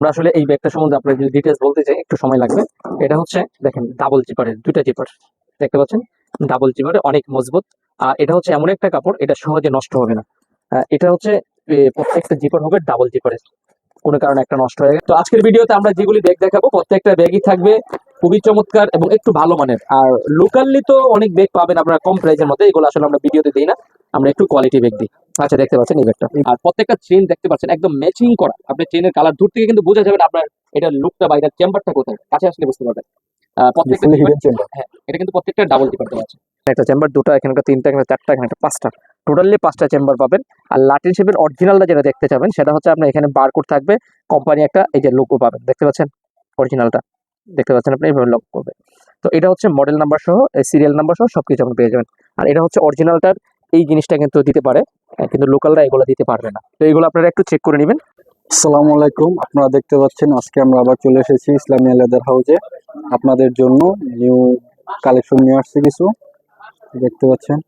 আমরা আসলে এই ব্যাগটা সম্বন্ধে আপনার যদি ডিটেলস বলতে চাই, একটু সময় লাগবে। এটা হচ্ছে, দেখেন ডাবল জিপারের দুইটা জিপার দেখতে পাচ্ছেন? ডাবল জিপারে অনেক মজবুত। আর এটা হচ্ছে এমন একটা কাপড়, এটা সহজে নষ্ট হবে না। এটা হচ্ছে প্রত্যেকটা জিপার হবে ডাবল জিপারের কোনো কারণে একটা নষ্ট হয়ে গেছে। তো আজকের ভিডিওতে আমরা যেগুলি ব্যাগ দেখাবো, প্রত্যেকটা ব্যাগই থাকবে খুবই চমৎকার এবং একটু ভালো মানের। আর লোকালি তো অনেক ব্যাগ পাবেন আপনারা কম প্রাইসের মধ্যে, এগুলো আসলে আমরা ভিডিওতে দিই না। আমরা একটু কোয়ালিটি ব্যাগ দিই। আচ্ছা দেখতে পাচ্ছেন এই ব্যাগটা আর প্রত্যেকটা চেন দেখতে পাচ্ছেন একদম ম্যাচিং করা। আপনি চেনের কালার দূর থেকে কিন্তু বোঝা যাবে না আপনার এটা লুকটা বা এটা চেম্বারটা কোথায়। কাছে আসলে বুঝতে পারবেন। প্রত্যেকটা হ্যাঁ এটা কিন্তু প্রত্যেকটা ডাবল চেম্বার দেওয়া আছে। একটা চেম্বার দুটো এখানে একটা তিনটা এখানে চারটা এখানে একটা পাঁচটা। টোটালি পাঁচটা চেম্বার পাবেন। আর লাটিন শেপের অরিজিনালটা যেটা দেখতে চাবেন সেটা হচ্ছে আপনার এখানে বারকোড থাকবে। কোম্পানি একটা এই যে লোগো পাবেন। দেখতে পাচ্ছেন? অরিজিনালটা দেখতে পাচ্ছেন আপনি? এইভাবে লক করবে। তো এটা হচ্ছে মডেল নাম্বার সহ সিরিয়াল নাম্বার সহ সবকিছু আপনি পেয়ে যাবেন। আর এটা হচ্ছে অরিজিনালটার এই জিনিসটা কিন্তু দিতে পারে আহ, কিন্তু লোকালরা এগুলো দিতে পারবে না। তো এগুলো আপনারা একটু চেক করে নেবেন। আসসালামু আলাইকুম আপনারা দেখতে পাচ্ছেন আজকে আমরা আবার চলে এসেছি ইসলামিয়া লেদার হাউসে আপনাদের জন্য নিউ কালেকশন নিয়ে আসছে কিছু দেখতে পাচ্ছেন।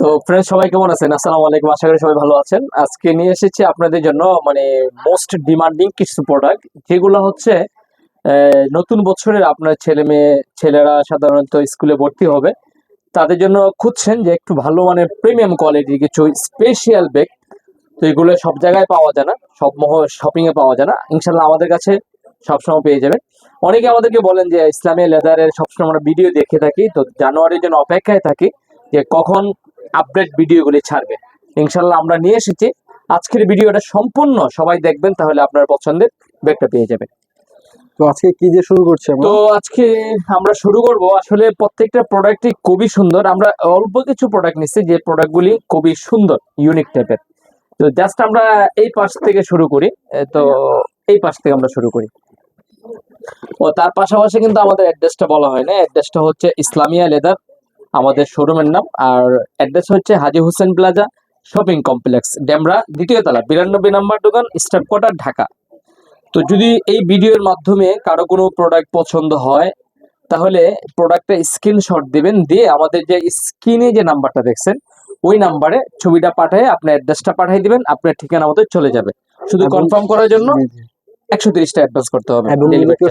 তো ফ্রেন্ড সবাই কেমন আছেন? আসসালামু আলাইকুম আশা করি সবাই ভালো আছেন। আজকে নিয়ে এসেছি আপনাদের জন্য মানে মোস্ট ডিমান্ডিং কিছু প্রোডাক্ট যেগুলো হচ্ছে নতুন বছরের আপনার ছেলে মেয়ে ছেলেরা সাধারণত স্কুলে ভর্তি হবে। তাদের জন্য খুঁজছেন যে একটু ভালো মানের প্রিমিয়াম কোয়ালিটির কিছু স্পেশাল ব্যাগ তো এগুলো সব জায়গায় পাওয়া যায় না, সব মহ শপিং এ পাওয়া যায় না। ইনশাল্লাহ আমাদের কাছে সবসময় পেয়ে যাবেন। অনেকে আমাদেরকে বলেন যে ইসলামী লেদারের সবসময় আমরা ভিডিও দেখে থাকি, তো জানুয়ারির জন্য অপেক্ষায় থাকি যে কখন আপডেট ভিডিওগুলি ছাড়বে। ইনশাল্লাহ আমরা নিয়ে এসেছি। আজকের ভিডিওটা সম্পূর্ণ সবাই দেখবেন, তাহলে আপনার পছন্দের ব্যাগটা পেয়ে যাবেন। তো আজকে কি দিয়ে শুরু করছি আমরা? তো আজকে আমরা শুরু করব। আসলে প্রত্যেকটা প্রোডাক্টই খুবই সুন্দর। আমরা অল্প কিছু প্রোডাক্ট নিচ্ছি যে প্রোডাক্টগুলি খুবই সুন্দর ইউনিক টাইপের তো জাস্ট আমরা এই পাশ থেকে শুরু করি। তো এই পাশ থেকে আমরা শুরু করি। ও, তার পাশাপাশি কিন্তু আমাদের অ্যাড্রেসটা বলা হয় না অ্যাড্রেসটা হচ্ছে ইসলামিয়া লেদার, আমাদের শোরুমের নাম। আর অ্যাড্রেস হচ্ছে Haji Hossain plaza shopping complex, Demra দ্বিতীয় তলা, বিরানব্বই নম্বর দোকান স্টাফ কোয়ার্টার ঢাকা। তো যদি এই ভিডিওর মাধ্যমে কারও কোনো প্রোডাক্ট পছন্দ হয় তাহলে প্রোডাক্টটা স্ক্রিনশট দিবেন দিয়ে আমাদের যে স্ক্রিনে যে নাম্বারটা দেখছেন ওই নাম্বারে ছবিটা পাঠিয়ে আপনার অ্যাড্রেসটা পাঠিয়ে দিবেন আপনার ঠিকানা মতো চলে যাবে। শুধু কনফার্ম করার জন্য। একশো তিরিশটা অ্যাডভান্স করতে হবে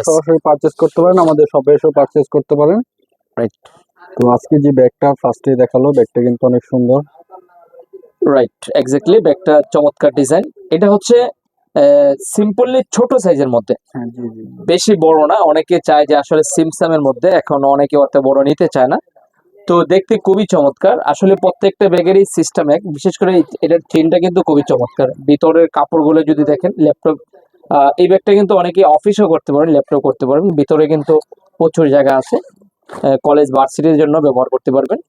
সরাসরি পারচেস করতে পারেন আমাদের শপে এসেও পারচেস করতে পারেন। রাইট তো আজকে যে ব্যাগটা ফার্স্টে দেখাল ব্যাগটা কিন্তু অনেক সুন্দর। রাইট এক্স্যাক্টলি ব্যাগটা চমৎকার ডিজাইন এটা হচ্ছে সিম্পলি ছোট সাইজের মধ্যে। হ্যাঁ বেশি বড় না অনেকে চায় যে আসলে সিমসামের মধ্যে এখন অনেকে অত বড় নিতে চায় না। তো দেখতে খুবই চমৎকার। আসলে প্রত্যেকটা ব্যাগেরই সিস্টেম এক বিশেষ করে এটার চেনটা কিন্তু খুবই চমৎকার। ভিতরের কাপড়গুলো যদি দেখেন ল্যাপটপ এই ব্যাগটা কিন্তু অনেকে অফিসও করতে পারেন ল্যাপটপ করতে পারবেন ভিতরে কিন্তু প্রচুর জায়গা আছে। কলেজ ভার্সিটির জন্য ব্যবহার করতে পারবেন।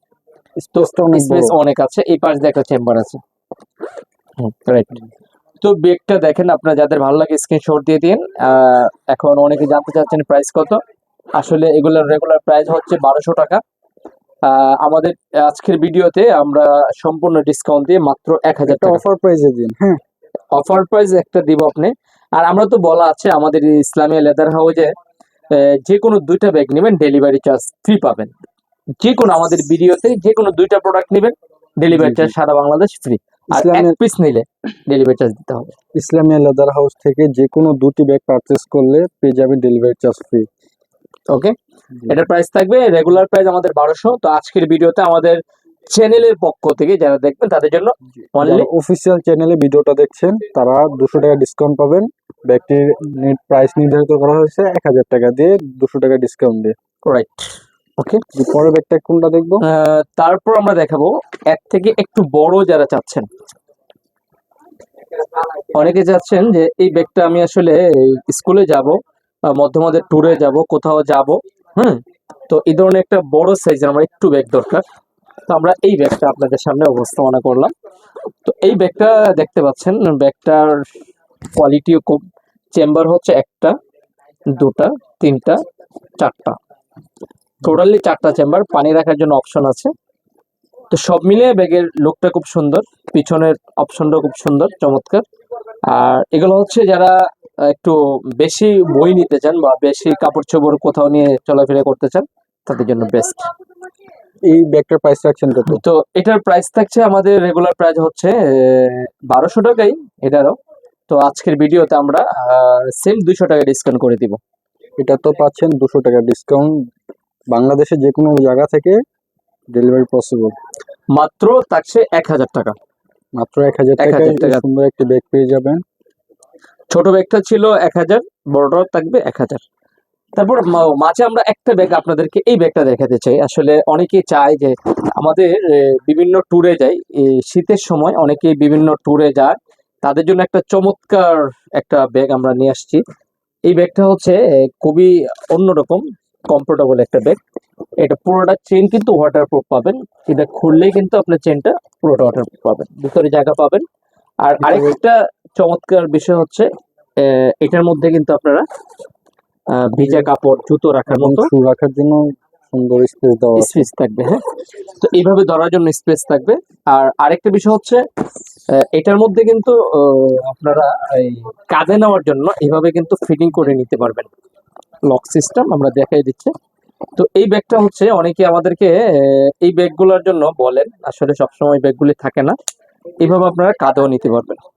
স্পেস অনেক আছে এই পাশ দিয়ে একটা চেম্বার আছে। রাইট তো ব্যাগটা দেখেন আপনার যাদের ভালো লাগে স্ক্রিনশট দিয়ে দিন। এখন অনেকে জানতে চাচ্ছেন প্রাইস কত। আসলে এগুলোর রেগুলার প্রাইস হচ্ছে বারোশো টাকা। আমাদের আজকের ভিডিওতে আমরা সম্পূর্ণ ডিসকাউন্ট দিয়ে মাত্র এক হাজার টাকা। অফার প্রাইসে দিন হ্যাঁ। অফার প্রাইস একটা দিব আপনি। আর আমরা তো বলা আছে আমাদের এই ইসলামিয়া লেদার হাউজে যে কোনো দুইটা ব্যাগ নেবেন ডেলিভারি চার্জ ফ্রি পাবেন। যে কোনো আমাদের ভিডিওতে যে কোনো দুইটা প্রোডাক্ট নেবেন ডেলিভারি। চার্জ সারা বাংলাদেশ ফ্রি আর এক পিস নিলে ডেলিভারি চার্জ দিতে হবে। ইসলামিয়া লেদার হাউস থেকে যে কোনো দুটি ব্যাগ পারচেস করলে পেয়ে ডেলিভারি চার্জ ফ্রি ওকে এটার প্রাইস থাকবে রেগুলার প্রাইস আমাদের বারোশো। তো আজকের ভিডিওতে আমাদের চ্যানেলের পক্ষ থেকে যারা দেখবেন তাদের জন্য অনলি অফিসিয়াল চ্যানেলে ভিডিওটা দেখছেন তারা দুশো টাকা ডিসকাউন্ট পাবেন। ব্যাগটির প্রাইস নির্ধারিত করা হয়েছে এক হাজার টাকা দিয়ে দুশো টাকা ডিসকাউন্ট দিয়ে। রাইট ওকে পরের ব্যাগটা কোনটা দেখব? তারপর আমরা দেখাবো এর থেকে একটু বড় যারা চাচ্ছেন। অনেকে চাচ্ছেন যে এই ব্যাগটা আমি আসলে স্কুলে যাব মধ্যমাদের ট্যুরে যাব, কোথাও যাব, হুম? তো এই ধরনের একটা বড় সাইজের আমার একটু ব্যাগ দরকার। তো আমরা এই ব্যাগটা আপনাদের সামনে উপস্থাপনা করলাম। তো এই ব্যাগটা দেখতে পাচ্ছেন, ব্যাগটার কোয়ালিটিও খুব চেম্বার হচ্ছে একটা, দুটা, তিনটা, চারটা। টোটালি চারটা চেম্বার পানি রাখার জন্য অপশন আছে। তো সব মিলিয়ে ব্যাগের লুকটা খুব সুন্দর পিছনের অপশনটা খুব সুন্দর চমৎকার। আর এগুলো হচ্ছে যারা একটু বেশি বই নিতে চান বা বেশি কাপড় চোপড় কোথাও নিয়ে চলাফেরা করতে চান তাদের জন্য বেস্ট এই ব্যাগটার প্রাইস রাখছেন কত? তো এটার প্রাইস থাকছে আমাদের রেগুলার প্রাইস হচ্ছে বারোশো টাকাই এটারও। তো আজকের ভিডিওতে আমরা সেম দুইশো টাকা ডিসকাউন্ট করে দিব। এটা তো পাচ্ছেন দুশো টাকা ডিসকাউন্ট বাংলাদেশে যে কোনো জায়গা থেকে ডেলিভারি পসিবল মাত্র থাকছে এক হাজার টাকা। মাত্র এক হাজার টাকা। সুন্দর একটি ব্যাগ পেয়ে যাবেন। ছোট ব্যাগটা ছিল এক হাজার বড়টা থাকবে এক হাজার। তারপর মাঝে আমরা একটা ব্যাগ আপনাদেরকে এই ব্যাগটা দেখাতে চাই। আসলে অনেকেই চায় যে আমাদের বিভিন্ন ট্যুরে যাই শীতের সময় অনেকেই বিভিন্ন ট্যুরে যায়। তাদের জন্য একটা চমৎকার একটা ব্যাগ আমরা নিয়ে আসছি। এই ব্যাগটা হচ্ছে খুবই অন্যরকম। কমফোর্টেবল একটা ব্যাগ এটা পুরোটা চেন কিন্তু ওয়াটারপ্রুফ পাবেন। এটা খুললেই কিন্তু আপনার চেনটা পুরোটা ওয়াটারপ্রুফ পাবেন। ভিতরে জায়গা পাবেন। আর আরেকটা চমৎকার বিষয় হচ্ছে এটার মধ্যে কিন্তু আপনারা ভিজা কাপড় জুতো রাখার মতো শু রাখার জন্য সুন্দর স্পেস দেওয়া স্পেস থাকবে হ্যাঁ। তো এইভাবে ধরার জন্য স্পেস থাকবে। আর আরেকটা বিষয় হচ্ছে এটার মধ্যে কিন্তু আপনারা এই কাঁধে নেওয়ার জন্য এইভাবে কিন্তু ফিটিং করে নিতে পারবেন। লক সিস্টেম আমরা দেখাই দিচ্ছি। তো এই ব্যাগটা হচ্ছে অনেকে আমাদেরকে এই ব্যাগগুলোর জন্য বলেন আসলে সবসময় ব্যাগগুলি থাকে না। এইভাবে আপনারা কাঁধেও নিতে পারবেন।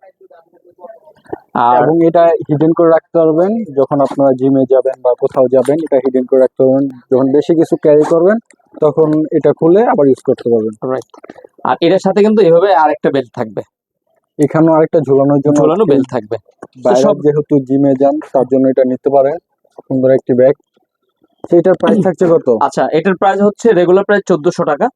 আর এবং এটা হিডেন করে রাখতে পারবেন যখন আপনারা জিমে যাবেন বা কোথাও যাবেন এটা হিডেন করে রাখতে পারবেন। যখন বেশি কিছু ক্যারি করবেন তখন এটা খুলে আবার ইউজ করতে পারবেন। রাইট আর এটার সাথে কিন্তু এভাবে আরেকটা বেল্ট থাকবে। এখানেও আরেকটা ঝুলানোর জন্য ঝোলানো বেল্ট থাকবে। বাইরে সব- যেহেতু জিমে যান তার জন্য এটা নিতে পারেন। সুন্দর একটি ব্যাগ সেটার প্রাইস থাকছে কত? আচ্ছা এটার প্রাইস হচ্ছে রেগুলার প্রাইস চোদ্দশো টাকা।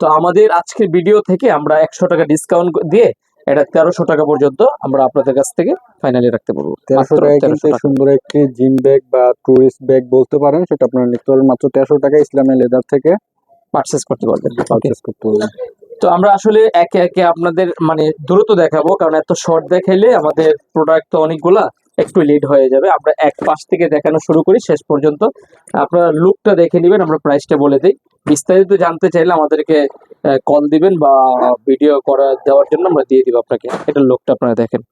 তো আমাদের আজকে ভিডিও থেকে আমরা একশো টাকা ডিসকাউন্ট দিয়ে এটা তেরোশো টাকা পর্যন্ত আমরা আপনাদের কাছ থেকে ফাইনালি রাখতে পারব। তেরোশো 1300 কিন্তু টাকা। সুন্দর একটি জিম ব্যাগ বা টুরিস্ট ব্যাগ বলতে পারেন সেটা আপনারা নিতে পারবেন মাত্র তেরোশো টাকা ইসলামী লেদার থেকে। পারচেস করতে পারবেন। পারচেস করতে পারবেন। তো আমরা আসলে একে একে আপনাদের মানে দ্রুত দেখাবো কারণ এত শর্ট দেখাইলে আমাদের প্রোডাক্ট তো অনেকগুলা। একটু লেট হয়ে যাবে। আমরা এক পাশ থেকে দেখানো শুরু করি, শেষ পর্যন্ত। আপনারা লুকটা দেখে নেবেন, আমরা প্রাইসটা বলে দিই। বিস্তারিত জানতে চাইলে আমাদেরকে কল দিবেন বা ভিডিও করা, দেওয়ার জন্য আমরা দিয়ে দিব আপনাকে। এটা লুকটা আপনারা দেখেন।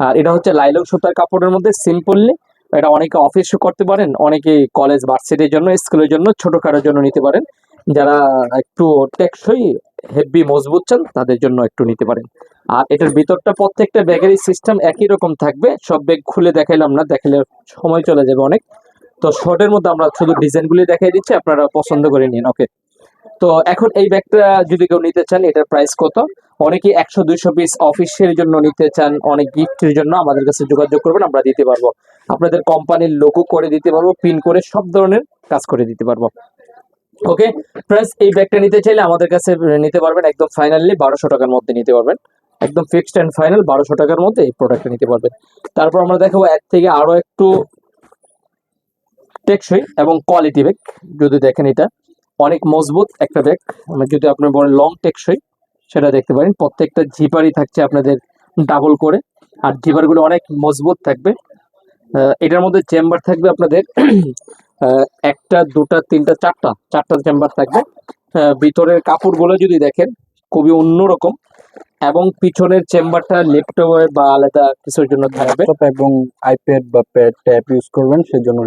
আর এটা হচ্ছে লাইলক সুতার কাপড়ের মধ্যে সিম্পললি এটা অনেকে অফিস করতে পারেন, অনেকে কলেজ ভার্সিটির জন্য স্কুলের জন্য ছোটখাটোর জন্য নিতে পারেন। যারা একটু টেকসই হেভি মজবুত চান, তাদের জন্য একটু নিতে পারেন। আর এটার ভিতরটা প্রত্যেকটা ব্যাগেরই সিস্টেম একই রকম থাকবে। সব ব্যাগ খুলে দেখাইলাম না দেখালে সময় চলে যাবে অনেক। তো শর্টের মধ্যে আমরা শুধু ডিজাইনগুলি দেখাই দিচ্ছি, আপনারা পছন্দ করে নিন ওকে তো এখন এই ব্যাগটা যদি কেউ নিতে চান, এটার প্রাইস কত? অনেকে একশো, দুইশো পিস অফিসের জন্য নিতে চান, অনেক গিফটের জন্য আমাদের কাছে যোগাযোগ করবেন, আমরা দিতে পারব। আপনাদের কোম্পানির লোগো করে দিতে পারব পিন করে সব ধরনের কাজ করে দিতে পারব। ওকে ফ্রেন্ডস এই ব্যাগটা নিতে চাইলে আমাদের কাছে নিতে পারবেন একদম ফাইনালি বারোশো টাকার মধ্যে নিতে পারবেন। একদম ফিক্সড অ্যান্ড ফাইনাল বারোশো টাকার মধ্যে এই প্রোডাক্টটা নিতে পারবেন। তারপর আমরা দেখাবো এক থেকে আরও একটু টেকসই এবং কোয়ালিটি ব্যাগ যদি দেখেন এটা, অনেক মজবুত একটা ব্যাগ যদি আপনি বলেন লং টেকসই সেটা দেখতে পারেন। প্রত্যেকটা জিপারই থাকছে আপনাদের ডাবল করে। আর জিপারগুলো অনেক মজবুত থাকবে। এটার মধ্যে চেম্বার থাকবে আপনাদের একটা, দুটা, তিনটা, চারটা চারটা চেম্বার থাকবে। ভিতরের কাপড়গুলো যদি দেখেন, খুবই অন্যরকম। এবং পিছনের চেম্বারটা ল্যাপটপে বা আলাদা কিছুর জন্য থাকবে। এবং আইপ্যাড বা প্যাড ট্যাব ইউজ করবেন, সেজন্য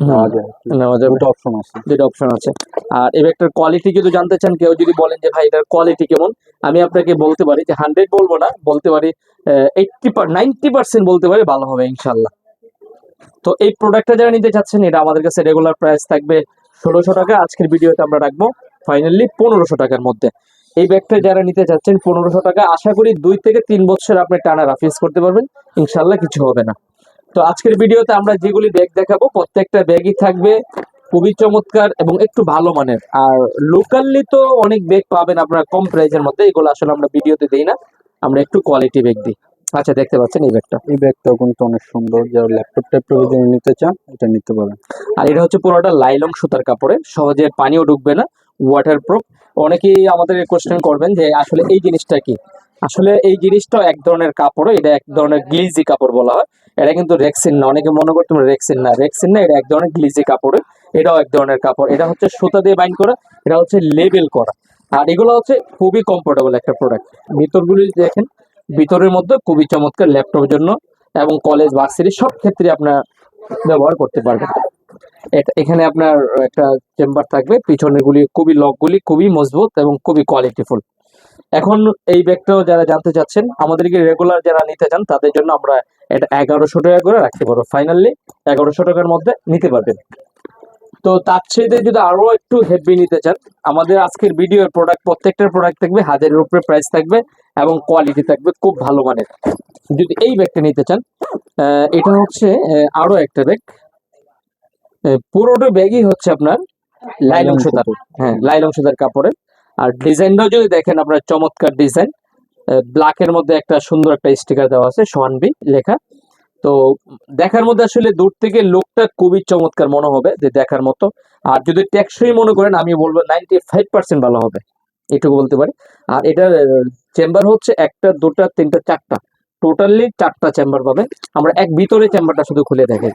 নেওয়া যাবে। দুটো অপশন আছে। দুটো অপশন আছে। আর এই ব্যাগটার কোয়ালিটি যদি জানতে চান কেউ যদি বলেন যে ভাই এটার কোয়ালিটি কেমন? আমি আপনাকে বলতে পারি যে হান্ড্রেড বলব না বলতে পারি এইটটি নাইনটি পার্সেন্ট বলতে পারি ভালো হবে ইনশাল্লাহ। তো এই প্রোডাক্টটা যারা নিতে চাচ্ছেন এটা আমাদের কাছে রেগুলার প্রাইস থাকবে ষোলোশো টাকা। আজকের ভিডিওতে আমরা রাখব ফাইনালি পনেরোশো টাকার মধ্যে। এই ব্যাগটা যারা নিতে চাচ্ছেন পনেরোশো টাকা আশা করি দুই থেকে তিন বছর আপনি টানা রাফিস করতে পারবেন। ইনশাল্লাহ কিছু হবে না। তো আজকের ভিডিওতে আমরা যেগুলি ব্যাগ দেখাবো প্রত্যেকটা ব্যাগই থাকবে খুবই চমৎকার এবং একটু ভালো মানের। আর লোকালি তো অনেক ব্যাগ পাবেন আপনারা কম প্রাইসের মধ্যে এগুলো আসলে আমরা ভিডিওতে দিই না। আমরা একটু কোয়ালিটি ব্যাগ দিই। আচ্ছা দেখতে পাচ্ছেন এই ব্যাগটা এই ব্যাগটাও কিন্তু অনেক সুন্দর। যারা ল্যাপটপ ট্যাপটপের জন্য নিতে চান এটা নিতে পারেন। আর এটা হচ্ছে পুরোটা লাইলং সুতার কাপড়ে সহজে পানিও ঢুকবে না ওয়াটার প্রুফ অনেকেই আমাদের কোশ্চেন করবেন যে আসলে এই জিনিসটা কি? আসলে এই জিনিসটাও এক ধরনের কাপড়, এটা এক ধরনের গ্লিজি কাপড় বলা হয়। এটা কিন্তু রেক্সিন না, অনেকে মনে করতে রেক্সিন না। রেক্সিন না, এটা এক ধরনের গ্লিজি কাপড়, এটাও এক ধরনের কাপড়। এটা হচ্ছে সুতা দিয়ে বাইন্ড করা, এটা হচ্ছে লেবেল করা। আর এগুলো হচ্ছে খুবই কমফোর্টেবল একটা প্রোডাক্ট ভিতরগুলি দেখেন, ভিতরের মধ্যে খুবই চমৎকার ল্যাপটপের জন্য এবং কলেজ ভার্সিটি সব ক্ষেত্রে আপনার ব্যবহার করতে পারবেন। এটা- এখানে আপনার একটা চেম্বার থাকবে পিছনের গুলি খুবই লকগুলি খুবই মজবুত এবং খুবই কোয়ালিটিফুল এখন এই ব্যাগটাও যারা জানতে চাচ্ছেন আমাদেরকে রেগুলার যারা নিতে চান তাদের জন্য আমরা এটা এগারোশো টাকা করে রাখতে পারব। ফাইনালি এগারোশো টাকার মধ্যে নিতে পারবেন। তো তার চেয়ে যদি আরও একটু হেভি নিতে চান আমাদের আজকের ভিডিওর প্রোডাক্ট প্রত্যেকটার প্রোডাক্ট থাকবে হাজারের উপরে প্রাইস থাকবে এবং কোয়ালিটি থাকবে খুব ভালো মানের। যদি এই ব্যাগটা নিতে চান এটা হচ্ছে আরও একটা ব্যাগ। পুরোটা ব্যাগই হচ্ছে আপনার লাইলন সুতার। হ্যাঁ লাইলন সুতার কাপড়ের। আর ডিজাইনটাও যদি দেখেন আপনার চমৎকার ডিজাইন ব্ল্যাকের মধ্যে একটা সুন্দর একটা স্টিকার দেওয়া আছে সোয়ানবি লেখা। তো দেখার মধ্যে আসলে দূর থেকে লোকটা খুবই চমৎকার মনে হবে যে দেখার মতো। আর যদি টেকসই মনে করেন, আমি বলব নাইনটি ফাইভ পার্সেন্ট ভালো হবে, এটুকু বলতে পারি। আর এটার চেম্বার হচ্ছে একটা, দুটা, তিনটা, চারটা। টোটালি চারটা চেম্বার পাবে আমরা এক ভিতরে চেম্বারটা শুধু খুলে দেখে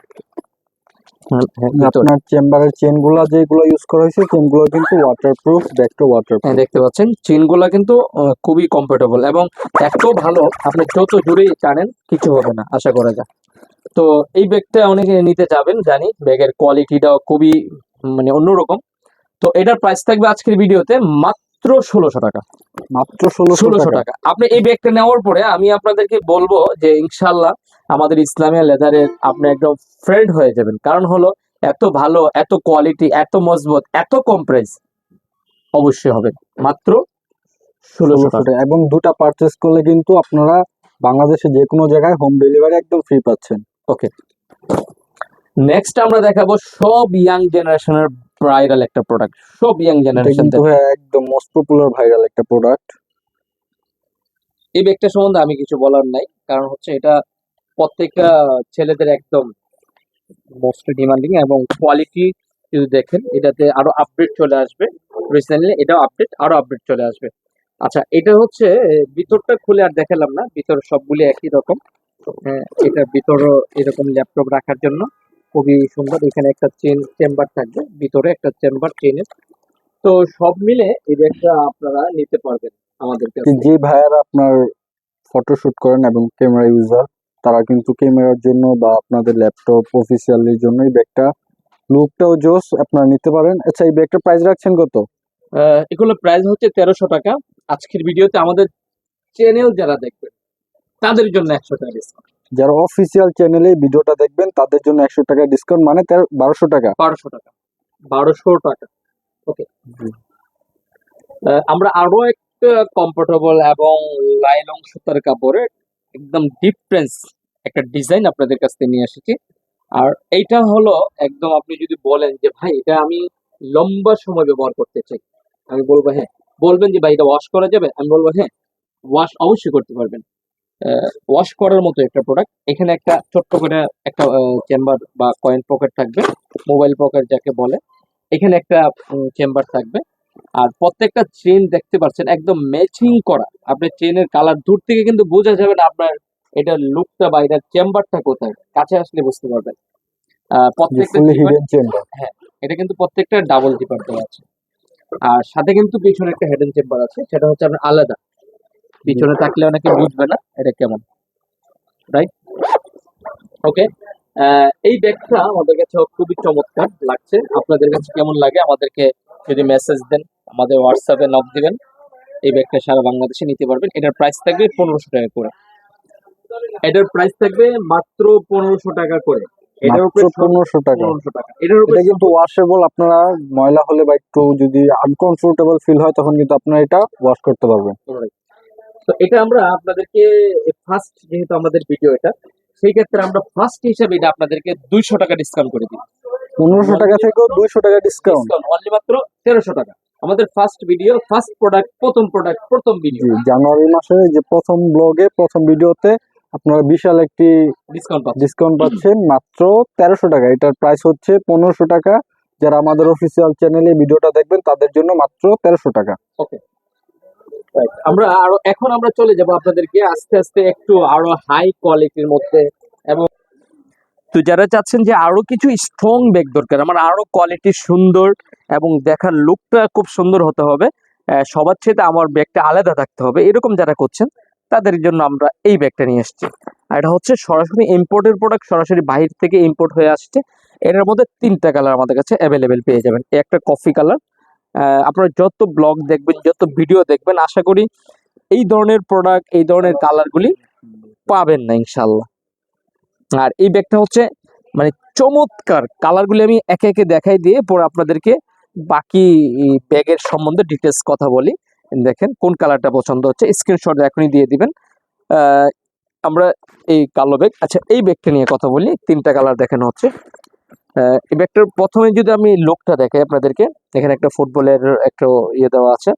আপনার চেম্বারের চেনগুলা যেগুলো ইউজ করা হয়েছে চেনগুলো কিন্তু ওয়াটারপ্রুফ ব্যাগটা হ্যাঁ ওয়াটারপ্রুফ দেখতে পাচ্ছেন চেনগুলা কিন্তু খুবই কমফোর্টেবল এবং এত ভালো আপনি যত জুড়েই টানেন কিছু হবে না আশা করা যায়। তো এই ব্যাগটা অনেকে নিতে যাবেন জানি ব্যাগের কোয়ালিটিটাও খুবই মানে অন্যরকম। তো এটার প্রাইস থাকবে আজকের ভিডিওতে মাত্র ষোলোশো টাকা। মাত্র ষোলোশো টাকা। আপনি এই ব্যাগটা নেওয়ার পরে আমি আপনাদেরকে বলব যে ইনশাল্লাহ আমাদের ইসলামিয়া লেদারের আপনি একদম ফ্রেন্ড হয়ে যাবেন। কারণ হলো এত ভালো এত কোয়ালিটি এত মজবুত এত কম প্রাইস অবশ্যই হবে। মাত্র ষোলোশো টাকা। এবং দুটা পারচেস করলে কিন্তু আপনারা বাংলাদেশে যে কোনো জায়গায় হোম ডেলিভারি একদম ফ্রি পাচ্ছেন। ওকে নেক্সট আমরা দেখাবো সব ইয়াং জেনারেশনের ভাইরাল একটা প্রোডাক্ট সব ইয়াং জেনারেশন কিন্তু একদম মোস্ট পপুলার ভাইরাল একটা প্রোডাক্ট এই ব্যাগটা সম্বন্ধে আমি কিছু বলার নাই। কারণ হচ্ছে এটা প্রত্যেকটা ছেলেদের একদম মোস্ট ডিমান্ডিং এবং কোয়ালিটি যদি দেখেন এটাতে আরও আপডেট চলে আসবে। রিসেন্টলি এটাও আপডেট আরও আপডেট চলে আসবে। আচ্ছা এটা হচ্ছে ভিতরটা খুলে আর দেখালাম না ভিতর সবগুলি একই রকম। হ্যাঁ, এটার ভিতরও এরকম ল্যাপটপ রাখার জন্য খুবই সুন্দর। এখানে একটা চেন চেম্বার থাকবে ভিতরে একটা চেম্বার চেনের তো সব মিলে এই ব্যাগটা আপনারা নিতে পারবেন আমাদের কাছে যে ভাইয়ারা আপনার ফটোশুট করেন এবং ক্যামেরা ইউজার তারা কিন্তু ক্যামেরার জন্য বা আপনাদের ল্যাপটপ অফিসিয়ালির জন্য এই ব্যাগটা লুকটাও জোস আপনারা নিতে পারেন। আচ্ছা এই ব্যাগটা প্রাইস রাখছেন কত? এগুলো প্রাইস হচ্ছে তেরোশো টাকা। আজকের ভিডিওতে আমাদের চ্যানেল যারা দেখবেন তাদের জন্য একশো টাকা ডিসকাউন্ট যারা অফিসিয়াল চ্যানেলে ভিডিওটা দেখবেন তাদের জন্য একশো টাকা ডিসকাউন্ট মানে বারোশো টাকা। বারোশো টাকা। বারোশো টাকা। ওকে। আমরা আরও একটা কমফোর্টেবল এবং লাইলং সুতার কাপড়ের একদম ডিফারেন্স একটা ডিজাইন আপনাদের কাছ থেকে নিয়ে এসেছি। আর এইটা হলো একদম আপনি যদি বলেন যে, ভাই, এটা আমি লম্বা সময় ব্যবহার করতে চাই। আমি বলব হ্যাঁ। বলবেন যে, ভাই, এটা ওয়াশ করা যাবে? আমি বলব হ্যাঁ। ওয়াশ অবশ্যই করতে পারবেন। ওয়াশ করার মতো একটা প্রোডাক্ট এখানে একটা ছোট্ট করে একটা চেম্বার বা কয়েন পকেট থাকবে। মোবাইল পকেট যাকে বলে। এখানে একটা চেম্বার থাকবে। আর প্রত্যেকটা চেন দেখতে পাচ্ছেন একদম ম্যাচিং করা। আপনার চেনের কালার দূর থেকে কিন্তু বোঝা যাবে না আপনার এটার লুকটা বা এটার চেম্বারটা কোথায়। কাছে আসলে বুঝতে পারবেন। প্রত্যেকটা চেম্বার এটা কিন্তু প্রত্যেকটা ডাবল জিপার দেওয়া আছে। আর সাথে কিন্তু পিছনে একটা হেডেন চেম্বার আছে সেটা হচ্ছে আপনার আলাদা। পিছনে থাকলে অনেকে বুঝবে না এটা কেমন। রাইট ওকে এই ব্যাগটা আমাদের কাছে খুবই চমৎকার লাগছে। আপনাদের কাছে কেমন লাগে আমাদেরকে যদি মেসেজ দেন। আমাদের হোয়াটসঅ্যাপে নক দিবেন। এই ব্যাগটা সারা বাংলাদেশে নিতে পারবেন। এটার প্রাইস থাকবে পনেরোশো টাকা করে। এটার প্রাইস থাকবে মাত্র পনেরোশো টাকা করে। এটার উপরে পনেরোশো টাকা। এটার উপরে কিন্তু ওয়াশেবল আপনারা ময়লা হলে বা একটু যদি আনকমফোর্টেবল ফিল হয় তখন কিন্তু আপনারা এটা ওয়াশ করতে পারবেন। তো এটা আমরা আপনাদেরকে ফার্স্ট যেহেতু আমাদের ভিডিও এটা সেই ক্ষেত্রে আমরা ফার্স্ট হিসাবে এটা আপনাদেরকে দুইশো টাকা ডিসকাউন্ট করে দিই। পনেরোশো টাকা থেকেও দুইশো টাকা ডিসকাউন্ট ডিসকাউন্ট অনলি মাত্র তেরোশো টাকা। আমাদের ফার্স্ট ভিডিও ফার্স্ট প্রোডাক্ট প্রথম প্রোডাক্ট প্রথম ভিডিও জানুয়ারি মাসে যে প্রথম ব্লগে প্রথম ভিডিওতে আপনারা বিশাল একটি ডিসকাউন্ট পাচ্ছেন। ডিসকাউন্ট পাচ্ছেন মাত্র তেরোশো টাকা। এটার প্রাইস হচ্ছে পনেরোশো টাকা। যারা আমাদের অফিসিয়াল চ্যানেলে ভিডিওটা দেখবেন তাদের জন্য মাত্র তেরোশো টাকা। Right. আমরা আরও এখন আমরা চলে যাব আপনাদেরকে আস্তে আস্তে একটু আরও হাই কোয়ালিটির মধ্যে এবং তো যারা চাচ্ছেন যে আরও কিছু স্ট্রং ব্যাগ দরকার, আমার আরও কোয়ালিটি সুন্দর এবং দেখার লুকটা খুব সুন্দর হতে হবে সবার চেয়ে আমার ব্যাগটা আলাদা থাকতে হবে, এরকম যারা করছেন, তাদের জন্য আমরা এই ব্যাগটা নিয়ে এসেছি। আর এটা হচ্ছে সরাসরি ইম্পোর্টের প্রোডাক্ট সরাসরি বাহির থেকে ইম্পোর্ট হয়ে আসছে। এটার মধ্যে তিনটা কালার আমাদের কাছে অ্যাভেলেবেল পেয়ে যাবেন। একটা কফি কালার আপনারা যত ব্লগ দেখবেন, যত ভিডিও দেখবেন, আশা করি এই ধরনের প্রোডাক্ট এই ধরনের কালারগুলি পাবেন না ইনশাল্লাহ আর এই ব্যাগটা হচ্ছে মানে চমৎকার কালারগুলি আমি একে একে দেখাই দিয়ে পরে আপনাদেরকে বাকি ব্যাগের সম্বন্ধে ডিটেলস কথা বলি। দেখেন কোন কালারটা পছন্দ হচ্ছে স্ক্রিনশট এখনই দিয়ে দিবেন। আমরা এই কালো ব্যাগ আচ্ছা এই ব্যাগটা নিয়ে কথা বলি, তিনটা কালার দেখানো হচ্ছে। এই ব্যাগটার প্রথমে যদি আমি লোকটা দেখাই আপনাদেরকে, এখানে একটা ফুটবলের একটা ইয়ে দেওয়া আছে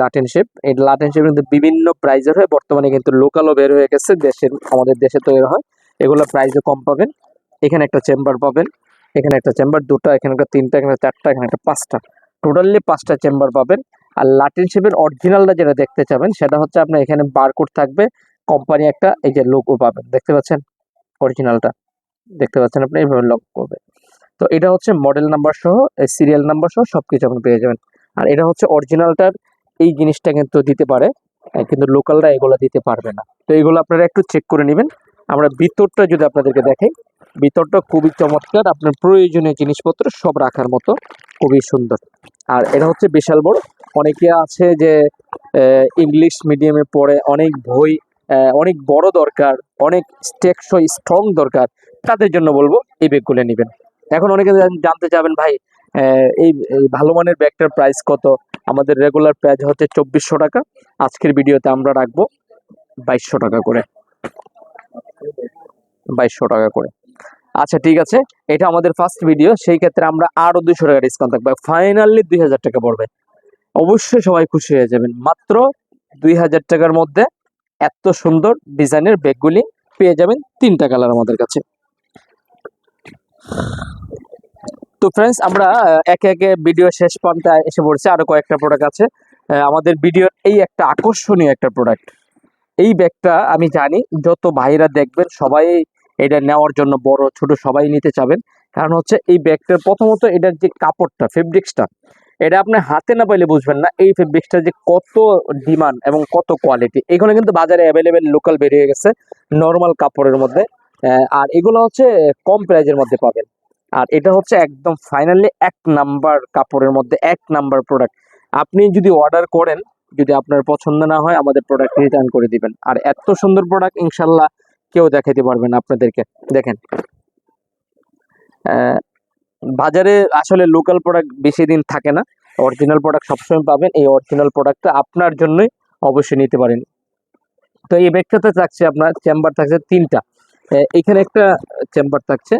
লাটেন শেপ এই লাটেন শেপ কিন্তু বিভিন্ন প্রাইজের হয়, বর্তমানে কিন্তু লোকালও বের হয়ে গেছে, দেশের, আমাদের দেশে তৈরি হয়। এগুলো প্রাইসও কম পাবেন। এখানে একটা চেম্বার পাবেন, এখানে একটা চেম্বার দুটা, এখানে একটা তিনটা, এখানে চারটা, এখানে একটা পাঁচটা। টোটালি পাঁচটা চেম্বার পাবেন। আর লাটিন শেপের অরিজিনালটা যেটা দেখতে চাবেন, সেটা হচ্ছে আপনার এখানে বারকোড থাকবে। কোম্পানি একটা, এই যে লোগো পাবেন, দেখতে পাচ্ছেন? অরিজিনালটা দেখতে পাচ্ছেন আপনি? এইভাবে লক করবে। তো এটা হচ্ছে মডেল নাম্বার সহ সিরিয়াল নাম্বার সহ সব কিছু আপনি পেয়ে যাবেন। আর এটা হচ্ছে অরিজিনালটার এই জিনিসটা কিন্তু দিতে পারে, কিন্তু লোকালটা এগুলো দিতে পারবে না। তো এগুলো আপনারা একটু চেক করে নেবেন। আমরা ভিতরটা যদি আপনাদেরকে দেখাই, ভিতরটা খুবই চমৎকার। আপনার প্রয়োজনীয় জিনিসপত্র সব রাখার মতো, খুবই সুন্দর। আর এটা হচ্ছে বিশাল বড়। অনেকে আছে যে ইংলিশ মিডিয়ামে পড়ে, অনেক বই অনেক বড় দরকার, অনেক টেকসই স্ট্রং দরকার, তাদের জন্য বলব, এই ব্যাগগুলো নেবেন। এখন অনেকে জানতে চাবেন ভাই এই ভালো মানের ব্যাগটার প্রাইস কত? আমাদের রেগুলার প্রাইস হচ্ছে চব্বিশশো টাকা। আজকের ভিডিওতে আমরা রাখব বাইশশো টাকা করে। বাইশশো টাকা করে। আচ্ছা ঠিক আছে। এটা আমাদের ফার্স্ট ভিডিও সেই ক্ষেত্রে আমরা আরও দুশো টাকা ডিসকাউন্ট থাকবে। ফাইনালি দুই হাজার টাকা পড়বে। অবশ্যই সবাই খুশি হয়ে যাবেন। মাত্র দুই হাজার টাকার মধ্যে এত সুন্দর ডিজাইনের ব্যাগগুলি পেয়ে যাবেন তিনটা কালার আমাদের কাছে। তো ফ্রেন্ডস আমরা একে একে ভিডিও শেষ পর্যন্ত এসে পড়ছি। আরও কয়েকটা প্রোডাক্ট আছে। আমাদের ভিডিওর এই একটা আকর্ষণীয় একটা প্রোডাক্ট এই ব্যাগটা আমি জানি, যত ভাইরা দেখবেন সবাই এটা নেওয়ার জন্য বড়, ছোট সবাই নিতে চাবেন। কারণ হচ্ছে এই ব্যাগটার প্রথমত এটার যে কাপড়টা ফেব্রিক্সটা এটা আপনি হাতে না পাইলে বুঝবেন না এই ফেব্রিক্সটা যে কত ডিমান্ড এবং কত কোয়ালিটি এগুলো কিন্তু বাজারে অ্যাভেলেবেল লোকাল বেরিয়ে গেছে নর্মাল কাপড়ের মধ্যে। আর এগুলো হচ্ছে কম প্রাইজের মধ্যে পাবেন। আর এটা হচ্ছে একদম ফাইনালি এক নাম্বার কাপড়ের মধ্যে, এক নাম্বার প্রোডাক্ট আপনি যদি অর্ডার করেন যদি আপনার পছন্দ না হয়, আমাদের প্রোডাক্ট রিটার্ন করে দিবেন। আর এত সুন্দর প্রোডাক্ট ইনশাল্লাহ কেউ দেখাতে পারবেন আপনাদেরকে। দেখেন। বাজারে আসলে লোকাল প্রোডাক্ট বেশি দিন থাকে না। অরিজিনাল প্রোডাক্ট সবসময় পাবেন। এই অরিজিনাল প্রোডাক্টটা আপনার জন্যই অবশ্যই নিতে পারেন। তো এই ব্যাগটাতে থাকছে আপনার চেম্বার থাকছে তিনটা। এখানে একটা চেম্বার থাকছে।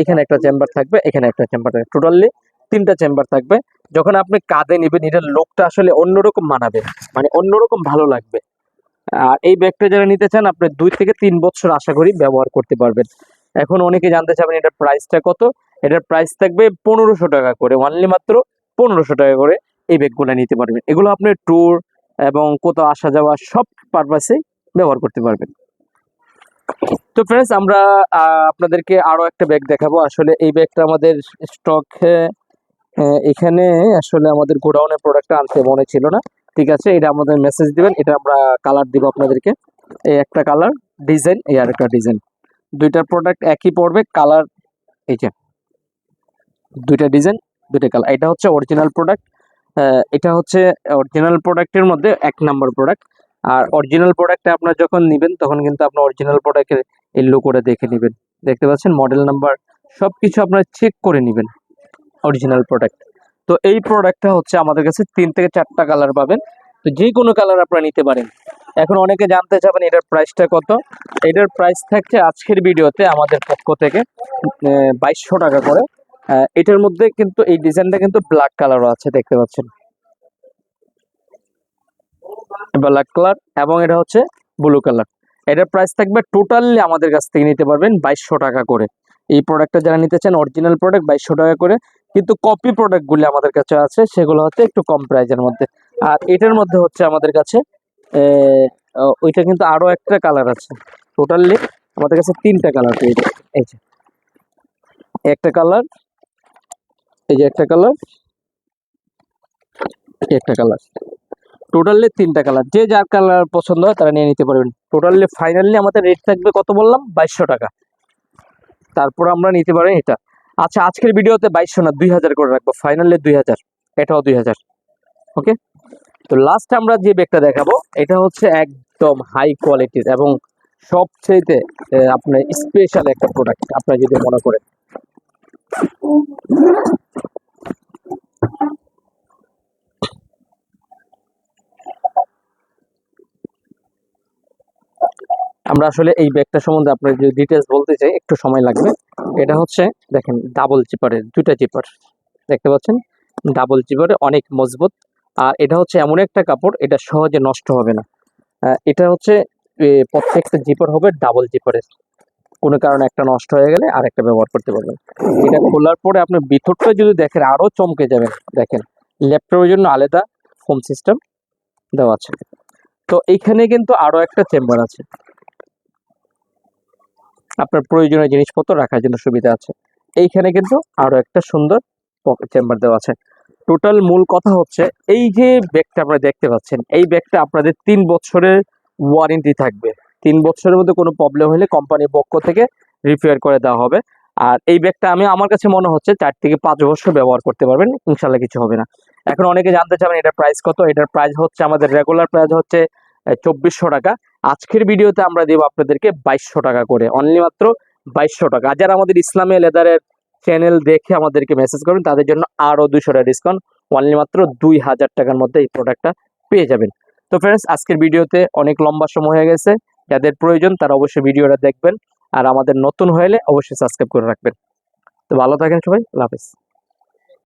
এখানে একটা চেম্বার থাকবে, এখানে একটা চেম্বার থাকবে। টোটালি তিনটা চেম্বার থাকবে। যখন আপনি কাঁধে নেবেন এটার লোকটা আসলে অন্যরকম মানাবে মানে অন্যরকম ভালো লাগবে। আর এই ব্যাগটা যারা নিতে চান, আপনি দুই থেকে তিন বছর আশা করি ব্যবহার করতে পারবেন। এখন অনেকে জানতে চাবেন এটার প্রাইসটা কত? এটার প্রাইস থাকবে পনেরোশো টাকা করে অনলি মাত্র পনেরোশো টাকা করে এই ব্যাগগুলো নিতে পারবেন। এগুলো আপনি ট্যুর এবং কোথাও আসা যাওয়া সব পারপাসে ব্যবহার করতে পারবেন। তো ফ্রেন্ডস আমরা আপনাদেরকে আরও একটা ব্যাগ দেখাবো। আসলে এই ব্যাগটা আমাদের স্টক এখানে আসলে আমাদের গোডাউনের প্রোডাক্টটা আনতে মনে ছিল না। ঠিক আছে, এটা আমাদের মেসেজ দিবেন, এটা আমরা কালার দিব আপনাদেরকে। এই একটা কালার ডিজাইন এই আর একটা ডিজাইন দুইটা প্রোডাক্ট একই পড়বে কালার এই যে। দুইটা ডিজাইন দুইটা কালার এটা হচ্ছে অরিজিনাল প্রোডাক্ট এটা হচ্ছে অরিজিনাল প্রোডাক্টের মধ্যে এক নাম্বার প্রোডাক্ট আর অরিজিনাল প্রোডাক্টটা আপনার যখন নেবেন, তখন কিন্তু আপনার অরিজিনাল প্রোডাক্টের এই লোগোটা দেখে নেবেন। দেখতে পাচ্ছেন মডেল নাম্বার সব কিছু আপনারা চেক করে নেবেন। অরিজিনাল প্রোডাক্ট তো এই প্রোডাক্টটা হচ্ছে আমাদের কাছে তিন থেকে চারটা কালার পাবেন। তো যে কোনো কালার আপনারা নিতে পারেন। এখন অনেকে জানতে চাবেন এটার প্রাইসটা কত। এটার প্রাইস থাকছে আজকের ভিডিওতে আমাদের পক্ষ থেকে বাইশশো টাকা করে। এটার মধ্যে কিন্তু এই ডিজাইনটা কিন্তু ব্ল্যাক কালারও আছে, দেখতে পাচ্ছেন। ব্ল্যাক কালার এবং এটা হচ্ছে ব্লু কালার এটার প্রাইস থাকবে টোটালি আমাদের কাছ থেকে নিতে পারবেন বাইশশো টাকা করে। এই প্রোডাক্টটা যারা নিতে চান অরিজিনাল প্রোডাক্ট বাইশশো টাকা করে। কিন্তু কপি প্রোডাক্টগুলি আমাদের কাছে আছে, সেগুলো হচ্ছে একটু কম প্রাইজের মধ্যে। আর এটার মধ্যে হচ্ছে আমাদের কাছে ওইটা কিন্তু আরও একটা কালার আছে। টোটালি আমাদের কাছে তিনটা কালার এই যে, একটা কালার এই যে একটা কালার একটা কালার টোটালি তিনটা কালার যে যার কালার পছন্দ হয় তারা নিয়ে নিতে পারবেন। টোটালি ফাইনালি আমাদের রেট থাকবে কত বললাম? বাইশশো টাকা। তারপর আমরা নিতে পারি এটা। আচ্ছা আজকের ভিডিওতে বাইশশো না, দুই হাজার করে রাখব। ফাইনালে দুই হাজার, এটাও দুই হাজার ওকে তো লাস্ট আমরা যে ব্যাগটা দেখাবো, এটা হচ্ছে একদম হাই কোয়ালিটির এবং সবচেয়ে আপনার স্পেশাল একটা প্রোডাক্ট আপনার যদি মনে করেন। আমরা আসলে এই ব্যাগটা সম্বন্ধে আপনার যে ডিটেলস বলতে চাই, একটু সময় লাগবে। এটা হচ্ছে, দেখেন ডাবল চিপারের দুইটা চিপার দেখতে পাচ্ছেন? ডাবল চিপারে অনেক মজবুত। আর এটা হচ্ছে এমন একটা কাপড়, এটা সহজে নষ্ট হবে না। এটা হচ্ছে প্রত্যেকটা জিপার হবে ডাবল জিপারের কোনো কারণে একটা নষ্ট হয়ে গেলে আর একটা ব্যবহার করতে পারবেন। এটা খোলার পরে আপনি ভিতরটা যদি দেখেন, আরও চমকে যাবেন দেখেন ল্যাপটপের জন্য আলাদা ফোম সিস্টেম দেওয়া আছে। তো এইখানে কিন্তু আরও একটা চেম্বার আছে। আপনার প্রয়োজনীয় জিনিসপত্র রাখার জন্য সুবিধা আছে। এইখানে কিন্তু আরও একটা সুন্দর পকেট চেম্বার দেওয়া আছে। টোটাল মূল কথা হচ্ছে, এই যে ব্যাগটা আপনারা দেখতে পাচ্ছেন, এই ব্যাগটা আপনাদের তিন বছরের ওয়ারেন্টি থাকবে। তিন বছরের মধ্যে কোনো প্রবলেম হলে কোম্পানির পক্ষ থেকে রিপেয়ার করে দেওয়া হবে। আর এই ব্যাগটা আমি, আমার কাছে মনে হচ্ছে চার থেকে পাঁচ বছর ব্যবহার করতে পারবেন ইনশাল্লাহ কিছু হবে না। এখন অনেকে জানতে চাবেন এটার প্রাইস কত? এটার প্রাইস হচ্ছে, আমাদের রেগুলার প্রাইস হচ্ছে চব্বিশশো টাকা। আজকের ভিডিওতে আমরা দেবো আপনাদেরকে বাইশশো টাকা করে, অনলি মাত্র বাইশশো টাকা। যারা আমাদের ইসলামী লেদারের চ্যানেল দেখে আমাদেরকে মেসেজ করবেন তাদের জন্য আরও দুশো টাকা ডিসকাউন্ট অনলি মাত্র দুই হাজার টাকার মধ্যে এই প্রোডাক্টটা পেয়ে যাবেন। তো ফ্রেন্ডস আজকের ভিডিওতে অনেক লম্বা সময় হয়ে গেছে। যাদের প্রয়োজন তারা অবশ্যই ভিডিওটা দেখবেন। আর আমাদের নতুন হলে অবশ্যই সাবস্ক্রাইব করে রাখবেন। তো ভালো থাকেন সবাই হাফেজ।